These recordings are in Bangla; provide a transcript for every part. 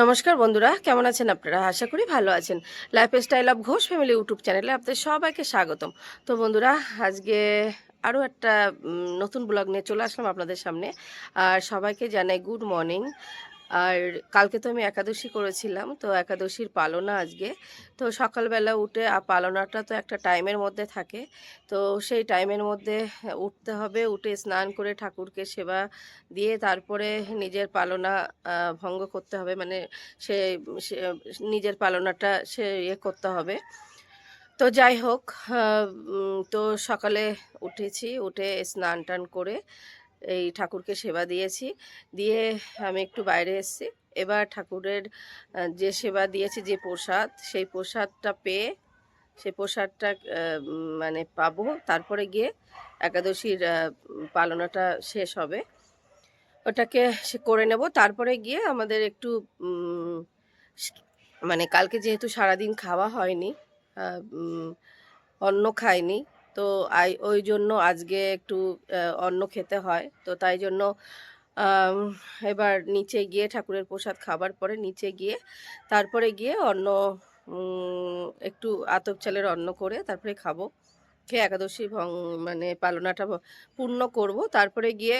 নমস্কার বন্ধুরা, কেমন আছেন আপনারা? আশা করি ভালো আছেন। Lifestyle of Ghosh family YouTube চ্যানেলে আপনাদের সবাইকে স্বাগতম। তো বন্ধুরা, আজকে আরও একটা নতুন ব্লগ নিয়ে চলে আসলাম আপনাদের সামনে। আর সবাইকে জানাই গুড মর্নিং আর কালকে তো আমি একাদশী করেছিলাম, তো একাদশীর পালনা আজকে। তো সকালবেলা উঠে পালনাটা তো একটা টাইমের মধ্যে থাকে। তো সেই টাইমের মধ্যে উঠতে হবে, উঠে স্নান করে ঠাকুরকে সেবা দিয়ে তারপরে নিজের পালনা ভঙ্গ করতে হবে। মানে সে সে, নিজের পালনাটা সে ইয়ে করতে হবে। তো যাই হোক তো সকালে উঠেছি, উঠে স্নান টান করে এই ঠাকুরকে সেবা দিয়েছি। দিয়ে আমি একটু বাইরে এসেছি। এবার ঠাকুরের যে সেবা দিয়েছি, যে প্রসাদ, সেই প্রসাদটা পেয়ে, সেই প্রসাদটা মানে পাবো। তারপরে গিয়ে একাদশীর পালনাটা শেষ হবে। ওটাকে সে করে নেব। তারপরে গিয়ে আমাদের একটু মানে কালকে যেহেতু সারাদিন খাওয়া হয়নি অন্ন খাইনি তো আই, ওই জন্য আজকে একটু অন্ন খেতে হয়। তো তাই জন্য এবার নিচে গিয়ে ঠাকুরের প্রসাদ খাবার পরে নিচে গিয়ে, তারপরে গিয়ে অন্ন একটু আতপ চালের অন্ন করে তারপরে খাব। খেয়ে একাদশী ভং মানে পালনাটা পূর্ণ করব। তারপরে গিয়ে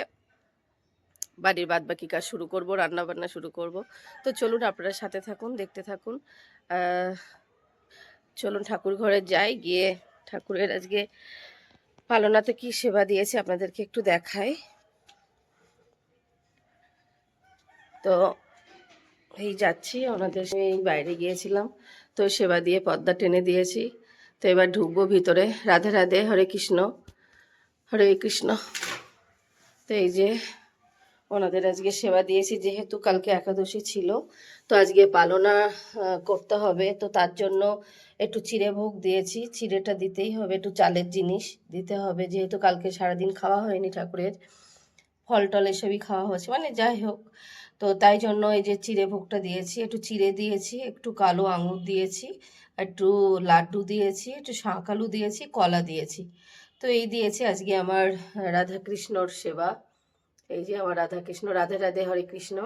বাড়ির বাদ বাকি কাজ শুরু করব রান্না বান্না শুরু করব। তো চলুন আপনারা সাথে থাকুন, দেখতে থাকুন। চলুন ঠাকুর ঘরে যাই, গিয়ে ঠাকুরের আজকে পালনাতে কি সেবা দিয়েছে আপনাদেরকে একটু দেখাই। তো এই যাচ্ছি, ওনাদের এই বাইরে গিয়েছিলাম, তো সেবা দিয়ে পদ্মা টেনে দিয়েছি। তো এবার ঢুকবো ভিতরে, রাধে রাধে, হরে কৃষ্ণ হরে কৃষ্ণ। তো এই যে ওনাদের আজকে সেবা দিয়েছি, যেহেতু কালকে একাদশী ছিল, তো আজকে পালনা করতে হবে। তো তার জন্য একটু চিড়ে ভোগ দিয়েছি, চিড়েটা দিতেই হবে, একটু চালের জিনিস দিতে হবে। যেহেতু কালকে সারাদিন খাওয়া হয়নি ঠাকুরের, ফল টল এসবই খাওয়া হয়েছে মানে যাই হোক। তো তাই জন্য এই যে চিড়ে ভোগটা দিয়েছি, একটু চিড়ে দিয়েছি, একটু কালো আঙুর দিয়েছি, একটু লাড্ডু দিয়েছি, একটু শাঁকালু দিয়েছি, কলা দিয়েছি। তো এই দিয়েছি আজকে আমার রাধাকৃষ্ণর সেবা। এই যে আমার রাধাকৃষ্ণ, রাধে রাধে, হরে কৃষ্ণ।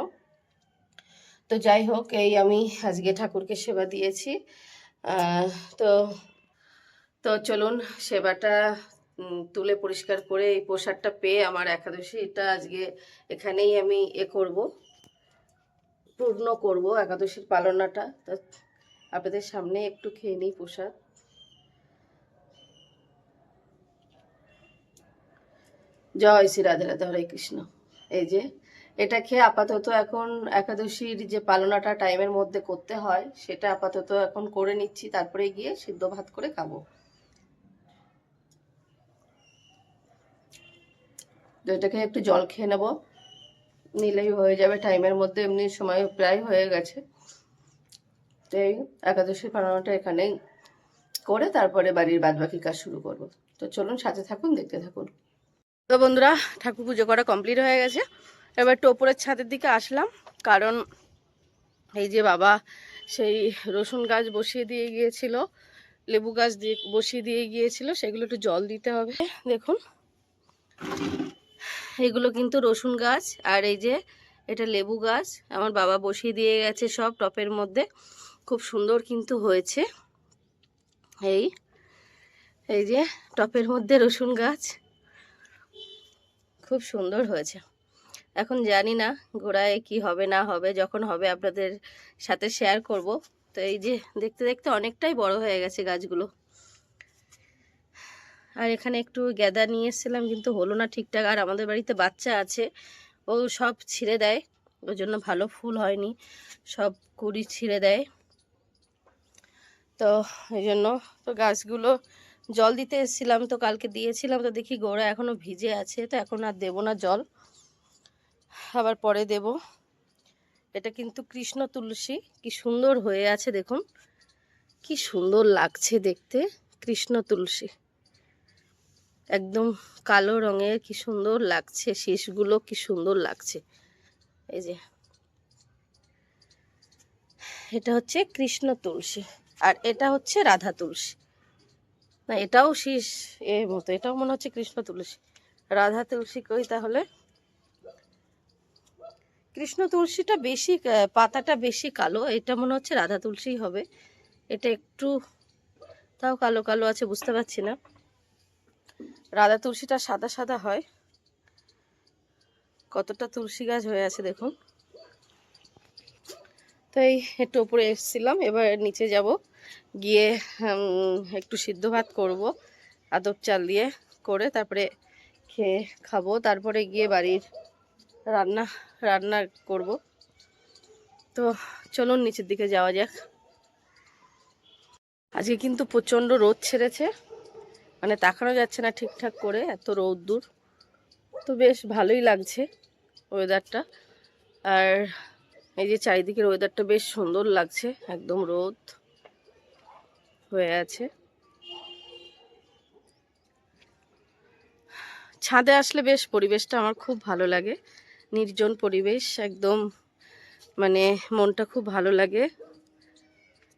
তো যাই হোক, এই আমি আজকে ঠাকুরকে সেবা দিয়েছি। তো তো চলুন সেবাটা তুলে পরিষ্কার করে এই প্রসাদটা পেয়ে আমার একাদশী এটা আজকে এখানেই আমি এ করব, পূর্ণ করব একাদশীর পালনাটা। তো আপনাদের সামনে একটু খেয়ে নিই প্রসাদ। জয় শ্রী রাধে রাধে, হরে কৃষ্ণ। এই যে, এটা খেয়ে আপাতত এখন একাদশীর যে পালনাটা টাইমের মধ্যে করতে হয়, সেটা আপাতত এখন করে নিচ্ছি, তারপরে গিয়ে সিদ্ধ ভাত করে খাব। তো এটাকে একটু জল খেয়ে নেব। নিলেই হয়ে যাবে, টাইমের মধ্যে এমনি সময় প্রায় হয়ে গেছে। তো এই একাদশী পালনাটা এখানেই করে তারপরে বাড়ির বাদবাকি কাজ শুরু করব। তো চলুন সাথে থাকুন, দেখতে থাকুন। তো বন্ধুরা, ঠাকুর পুজো করা কমপ্লিট হয়ে গেছে। এবার একটু ওপরের ছাদের দিকে আসলাম, কারণ এই যে বাবা সেই রসুন গাছ বসিয়ে দিয়ে গিয়েছিল, লেবু গাছ দিয়ে বসিয়ে দিয়ে গিয়েছিল, সেগুলো একটু জল দিতে হবে। দেখুন, এগুলো কিন্তু রসুন গাছ, আর এই যে এটা লেবু গাছ, আমার বাবা বসিয়ে দিয়ে গেছে সব টপের মধ্যে, খুব সুন্দর কিন্তু হয়েছে। এই এই যে টপের মধ্যে রসুন গাছ। খুব সুন্দর হয়েছে। এখন জানি না গোড়ায় কি হবে, না হবে, যখন হবে আপনাদের সাথে শেয়ার করব। তো এই যে দেখতে দেখতে অনেকটাই বড় হয়ে গেছে গাছগুলো। আর এখানে একটু গ্যাদা নিয়ে এসেছিলাম, কিন্তু হলো না ঠিকঠাক। আর আমাদের বাড়িতে বাচ্চা আছে, ও সব ছিঁড়ে দেয়। ওই জন্য ভালো ফুল হয়নি, সব কুড়ি ছিঁড়ে দেয়। তো এই জন্য তো গাছগুলো জল দিতে এসেছিলাম তো কালকে দিয়েছিলাম, তো দেখি গোড়া এখনও ভিজে আছে, তো এখন আর দেবো না জল। আবার পরে দেব। এটা কিন্তু কৃষ্ণ তুলসী, কি সুন্দর হয়ে আছে দেখুন। কি সুন্দর লাগছে দেখতে, কৃষ্ণ তুলসী। একদম কালো রঙের কি সুন্দর লাগছে, শীষগুলো কি সুন্দর লাগছে। এই যে। এটা হচ্ছে কৃষ্ণ তুলসী, আর এটা হচ্ছে রাধা তুলসী। না, এটাও শীষ এর মতো। এটাও মনে হচ্ছে কৃষ্ণ তুলসী। রাধা তুলসী কই তাহলে? কৃষ্ণ তুলসীটা বেশি পাতাটা বেশি কালো। এটা মনে হচ্ছে রাধা তুলসী হবে। এটা একটু, তাও কালো কালো আছে, বুঝতে পারছি না। রাধা তুলসীটা সাদা সাদা হয়। কতটা তুলসী গাছ হয়ে আছে, দেখুন। তাই একটু উপরে এসেছিলাম, এবার নিচে যাব। গিয়ে একটু সিদ্ধ ভাত করব, আদব চাল দিয়ে করে তারপরে খেয়ে খাব। তারপরে গিয়ে বাড়ির রান্না রান্না করব। তো চলুন নিচের দিকে যাওয়া যাক। আজকে কিন্তু প্রচণ্ড রোদ ছেড়েছে মানে তাকানো যাচ্ছে না ঠিকঠাক করে, এত রোদ্দুর তো বেশ ভালোই লাগছে ওয়েদারটা আর এই যে চারিদিকের ওয়েদারটা বেশ সুন্দর লাগছে, একদম রোদ। হয়ে আছে। ছাদে আসলে বেশ পরিবেশটা আমার খুব ভালো লাগে। নির্জন পরিবেশ, একদম মানে মনটা খুব ভালো লাগে।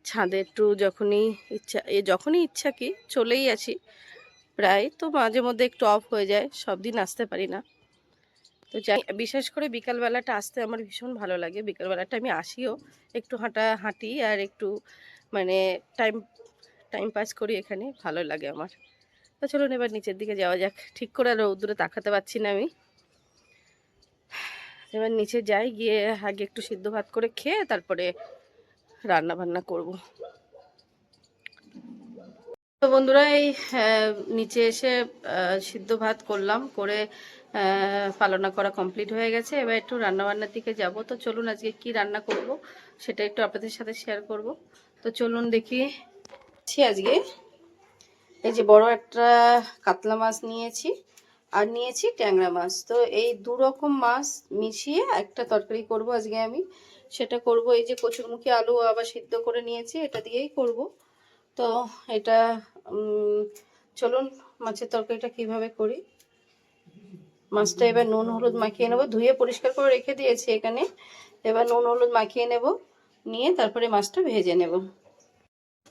ছাদে একটু যখনই ইচ্ছা, এ যখনই ইচ্ছা কি চলেই আসি। প্রায় তো মাঝে মধ্যে একটু অফ হয়ে যায়, সব দিন আসতে পারি না। তো যাই, বিশেষ করে বিকালবেলাটা আসতে আমার ভীষণ ভালো লাগে। বিকালবেলাটা আমি আসিও, একটু হাঁটা হাঁটি আর একটু মানে টাইম টাইম পাস করি এখানে, ভালো লাগে আমার। তো চলুন এবার নিচের দিকে যাওয়া যাক। ঠিক করে আর রৌদ্রে তাকাতে পারছি না আমি। এবার নিচে যাই, গিয়ে আগে একটু সিদ্ধ ভাত করে খেয়ে তারপরে রান্না বান্না করব। তো বন্ধুরা, এই নিচে এসে সিদ্ধ ভাত করলাম, করে পালনা করা কমপ্লিট হয়ে গেছে। এবার একটু রান্না বান্নার দিকে যাব। তো চলুন আজকে কি রান্না করব, সেটা একটু আপনাদের সাথে শেয়ার করব। তো চলুন দেখি ছি আজকে। এই যে বড় একটা কাতলা মাছ নিয়েছি আর নিয়েছি ট্যাংরা মাছ। তো এই দু রকম মাছ মিশিয়ে একটা তরকারি করব আজকে আমি। সেটা করব এই যে কচুরমুখী আলু আবার সিদ্ধ করে নিয়েছি, এটা দিয়েই করব। তো এটা চলুন মাছের তরকারিটা কীভাবে করি। মাছটা এবার নুন, হলুদ মাখিয়ে নেব। ধুয়ে পরিষ্কার করে রেখে দিয়েছি এখানে। এবার নুন, হলুদ মাখিয়ে নেব। নিয়ে তারপরে মাছটা ভেজে নেব।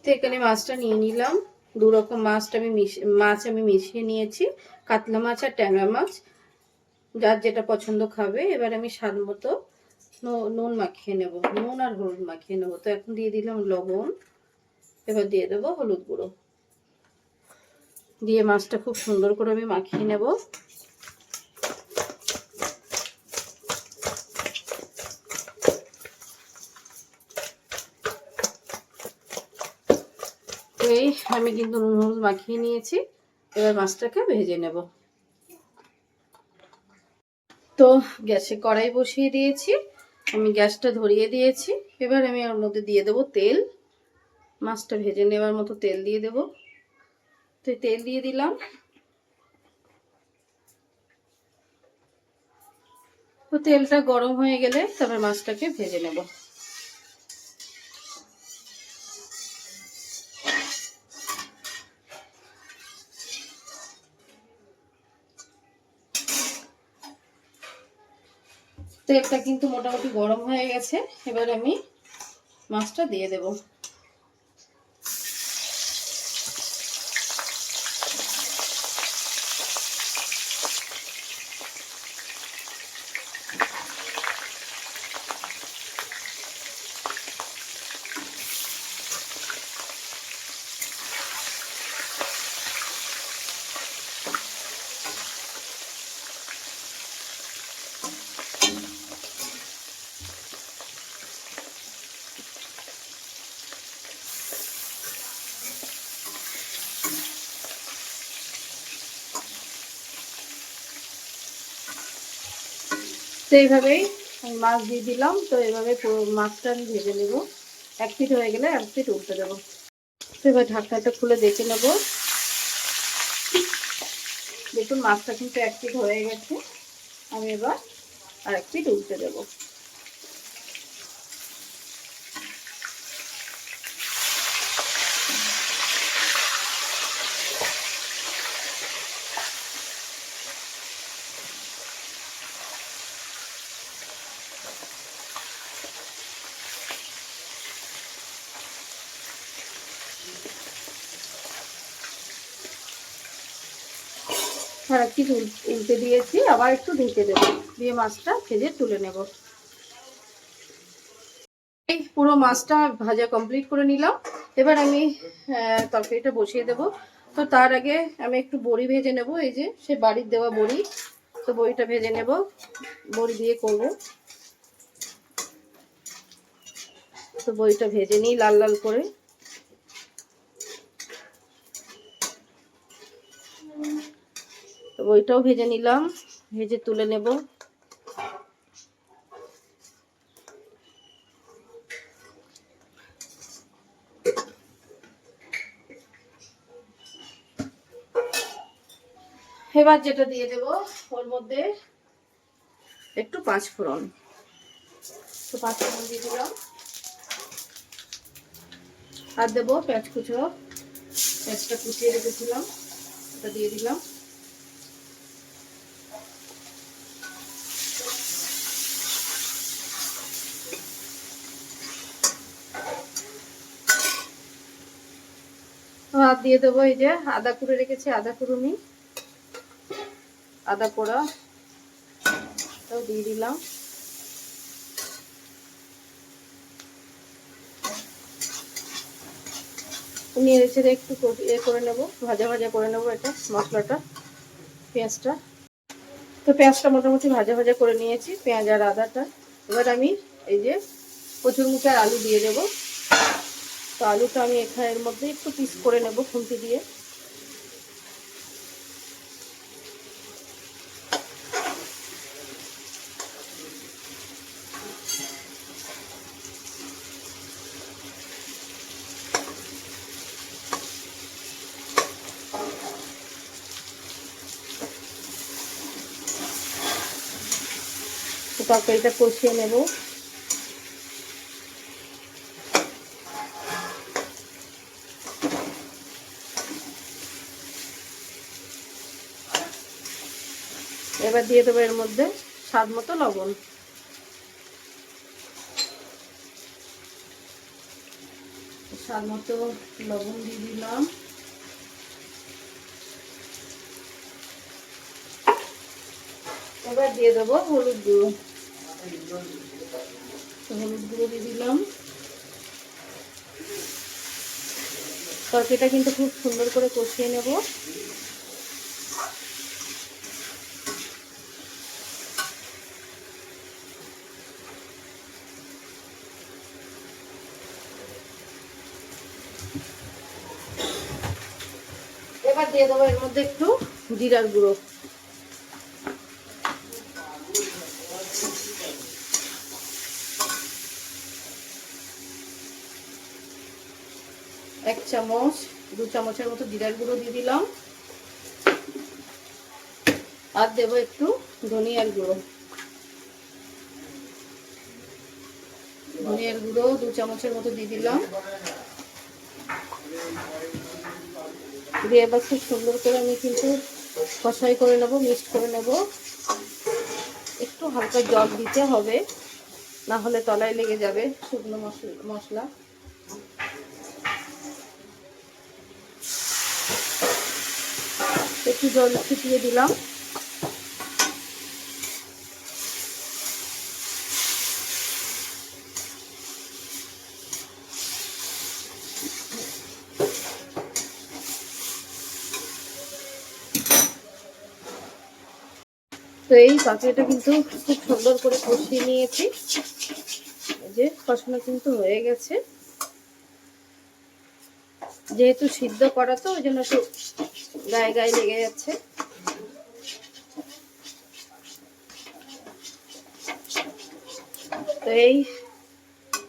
তো এখানে মাছটা নিয়ে নিলাম। দু রকম মাছটা আমি মাছ আমি মিশিয়ে নিয়েছি। কাতলা মাছ আর ট্যাংরা মাছ। যার যেটা পছন্দ খাবে, এবার আমি স্বাদ মতো নুন মাখিয়ে নেব। নুন আর হলুদ মাখিয়ে নেব। তো এখন দিয়ে দিলাম লবণ। এবার দিয়ে দেবো হলুদ গুঁড়ো। দিয়ে মাছটা খুব সুন্দর করে আমি মাখিয়ে নেব। তো আমি কিন্তু নুন মাখিয়ে নিয়েছি। এবার মাছটাকে ভেজে নেব। তো গ্যাসে কড়াই বসিয়ে দিয়েছি। আমি গ্যাসটা ধরিয়ে দিয়েছি। এবার আমি ওর মধ্যে দিয়ে দেবো তেল। মাছটা ভেজে নেওয়ার মতো তেল দিয়ে দেব। তো তেল দিয়ে দিলাম। তো তেলটা গরম হয়ে গেলে তারপর মাছটাকে ভেজে নেব। তেলটা কিন্তু মোটামুটি গরম হয়ে গেছে। এবার আমি মাছটা দিয়ে দেব। তো এইভাবেই আমি মাছ দিয়ে দিলাম, তো এইভাবে মাছটা আমি ভেজে নেব। এক ফিট হয়ে গেলে এক ফিট উল্টে দেবো। তো এবার ঢাকনাটা খুলে দেখে নেব। দেখুন মাছটা কিন্তু এক ফিট হয়ে গেছে। আমি এবার আর এক ফিট উল্টে দেবো। একটু উল্টে দিয়েছি, আবার একটু ঢেকে দেবো। দিয়ে মাছটা ভেজে তুলে নেব। এই পুরো মাছটা ভাজা কমপ্লিট করে নিলাম। এবার আমি তরকারিটা বসিয়ে দেব। তো তার আগে আমি একটু বড়ি ভেজে নেব। এই যে, সে বাড়ির দেওয়া বড়ি। তো বড়িটা ভেজে নেব। বড়ি দিয়ে করব। তো বড়িটা ভেজে নিই লাল লাল করে। বড়িটাও ভেজে নিলাম। ভেজে তুলে নেব। এবার যেটা দিয়ে দেব, ওর মধ্যে একটু পাঁচ ফোড়ন। তো পাঁচ ফোড়ন দিয়ে দিলাম। আর দেবো পেঁয়াজ কুচো। পেঁয়াজটা কুচিয়ে রেখেছিলাম, ওটা দিয়ে দিলাম। আর দিয়ে দেবো এই যে, আদা কুড়ে রেখেছি, আদা কুড়ুনি, আদা পোড়া তাও দিয়ে দিলাম। নিয়ে ছেড়ে একটু এ করে নেব, ভাজা ভাজা করে নেব এটা, মশলাটা, পেঁয়াজটা। তো পেঁয়াজটা মোটামুটি ভাজা ভাজা করে নিয়েছি, পেঁয়াজ আর আদাটা। এবার আমি এই যে প্রচুর মুখে আর আলু দিয়ে দেবো। তো আলুটা আমি এখানের মধ্যে একটু পিস করে নেব খুন্তি দিয়ে। তরকারিটা কষিয়ে নেব। এবার দিয়ে দেবো এর মধ্যে স্বাদ মতো লবণ। স্বাদ মতো লবণ দিয়ে দিলাম। এবার দিয়ে দেবো হলুদ গুঁড়ো। হলুদ গুঁড়ো দিয়ে দিলাম। তরকারিটা কিন্তু খুব সুন্দর করে কষিয়ে নেব। এবার দিয়ে দেবো এর মধ্যে একটু জিরার গুঁড়ো। এক চামচ, দু চামচের মতো জিরার গুঁড়ো দিয়ে দিলাম। আর দেবো একটু ধনিয়ার গুঁড়ো। ধনিয়ার গুঁড়ো দু চামচের মতো দিয়ে দিলাম। দিয়ে এবার খুব সুন্দর করে আমি কিন্তু কষাই করে নেব, মিক্সড করে নেব। একটু হালকা জল দিতে হবে, না হলে তলায় লেগে যাবে শুকনো মশলা একটু জল ছিটিয়ে দিলাম। তো এই পাখিটা কিন্তু খুব সুন্দর করে কষিয়ে নিয়েছি। যে কষানো কিন্তু হয়ে গেছে। যেহেতু সিদ্ধ করা তো ওই জন্য একটু গায়ে গায়ে লেগে যাচ্ছে। তো এই,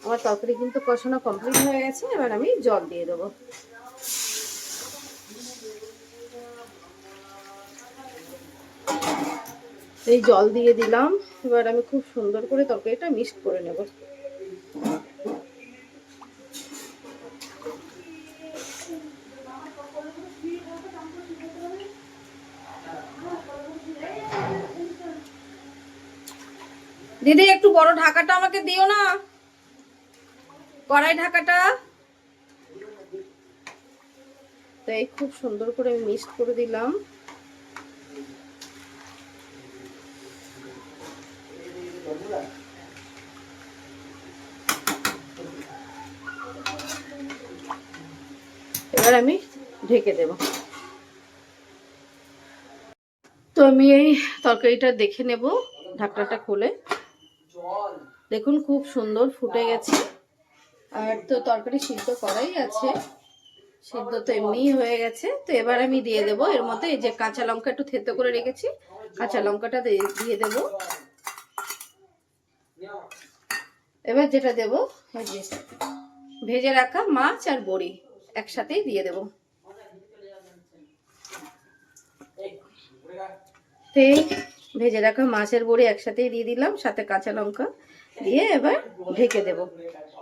আমার তরকারি কিন্তু কষানো কমপ্লিট হয়ে গেছে। এবার আমি জল দিয়ে দেবো। এই জল দিয়ে দিলাম। এবার আমি খুব সুন্দর করে তরকারিটা মিক্সড করে নেব। দিদি, একটু বড় ঢাকাটা আমাকে দিও না। কড়াই ঢাকাটা। তাই খুব সুন্দর করে আমি মিক্সড করে দিলাম। এবার আমি ঢেকে দেব। তো আমি এই তরকারিটা দেখে নেব ঢাকনাটা খুলে। দেখুন খুব সুন্দর ফুটে গেছে। আর তো তরকারি সিদ্ধ করাই আছে। সিদ্ধ তো এমনিই হয়ে গেছে। তো এবার আমি দিয়ে দেবো। এর মধ্যে এই যে কাঁচা লঙ্কা একটু থেতো করে রেখেছি, কাঁচা লঙ্কাটা দিয়ে দেবো। এবার যেটা দেব, এই যে ভেজে রাখা মাছ আর বড়ি একসাথেই দিয়ে দেব। তো ভেজে রাখা মাছের বড়ি একসাথেই দিয়ে দিলাম, সাথে কাঁচা লঙ্কা দিয়ে এবার ঢেকে দেব।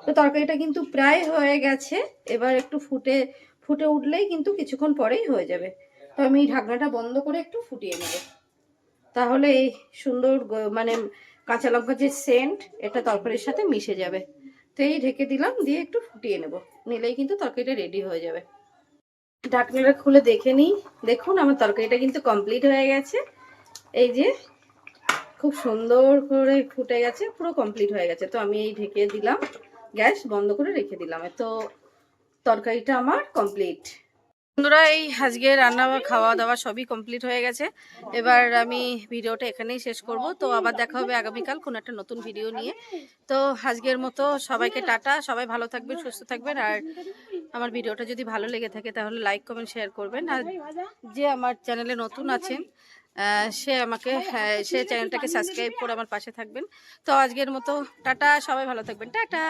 তো তরকারিটা কিন্তু প্রায় হয়ে গেছে, এবার একটু ফুটে ফুটে উঠলেই কিন্তু কিছুক্ষণ পরেই হয়ে যাবে। তো আমি ঢাকনাটা বন্ধ করে একটু ফুটিয়ে নেব। তাহলে এই সুন্দর মানে কাঁচা লঙ্কার যে সেন্ট এটা তরকারির সাথে মিশে যাবে। তো এই ঢেকে দিলাম, দিয়ে একটু ফুটিয়ে নেব। নিলেই কিন্তু তরকারিটা রেডি হয়ে যাবে। ঢাকনাটা খুলে দেখে নিই। দেখুন, আমার তরকারিটা কিন্তু কমপ্লিট হয়ে গেছে। এই যে, খুব সুন্দর করে ফুটে গেছে, পুরো কমপ্লিট হয়ে গেছে। তো আমি এই ঢেকে দিলাম, গ্যাস বন্ধ করে রেখে দিলাম। তো তরকারিটা আমার কমপ্লিট বন্ধুরা, এই আজকে রান্না খাওয়া দাওয়া সবই কমপ্লিট হয়ে গেছে। এবার আমি ভিডিওটা এখানেই শেষ করব। তো আবার দেখা হবে আগামীকাল কোনো একটা নতুন ভিডিও নিয়ে। তো আজকের মতো সবাইকে টাটা। সবাই ভালো থাকবেন, সুস্থ থাকবেন। আর আমার ভিডিওটা যদি ভালো লেগে থাকে, তাহলে লাইক কমেন্ট শেয়ার করবেন। আর যে আমার চ্যানেলে নতুন আছেন সে আমাকে সে চ্যানেলটাকে সাবস্ক্রাইব করে আমার পাশে থাকবেন। তো আজকের মতো টাটা। সবাই ভালো থাকবেন। টাটা।